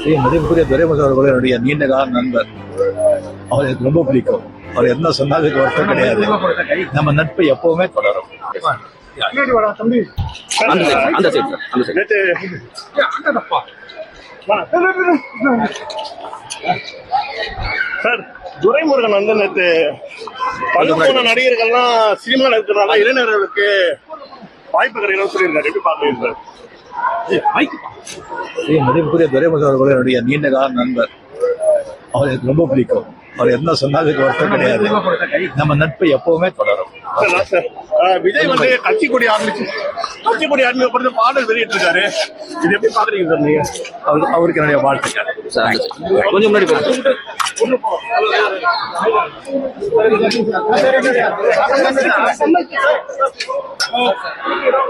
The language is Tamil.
ஸ்ரீ மதிப்புக்குரிய துரைமுக அவர்கள் என்னுடைய நீண்ட கால நண்பர். அவர் எனக்கு ரொம்ப பிடிக்கும். அவர் என்ன சொன்னதுக்கு வருத்தம் கிடையாது. நம்ம நட்பு எப்பவுமே தொடரும். அந்த சைடு அந்த சைடு சார் அந்த சைடு சார் துரைமுருகன் வந்து நேற்று போன நடிகர்கள்லாம் சினிமாவில் இருக்கிறனால இளைஞர்களுக்கு வாய்ப்பு கிடைக்கணும்னு சொல்லியிருக்காரு. எப்படி பாக்குறீங்க சார்? ஸ்ரீ மதிப்புக்குரிய துரைமுக அவர்கள் என்னுடைய நீண்ட கால நண்பர். அவர் எனக்கு ரொம்ப பிடிக்கும். அவர் என்ன சொன்னதுக்கு வருத்தம் கிடையாது. நம்ம நட்பு எப்பவுமே தொடரும். விஜய் வந்து கட்சி கொடி ஆரம்பிச்சு கட்சி கொடி ஆரம்பிச்சு பாடல் வெளியிட்டிருக்காரு. இது எப்படி பாக்குறீங்க சார் நீங்க? அவருக்கு என்னுடைய வாழ்த்துக்கள். கொஞ்சம் முன்னாடி Thank you.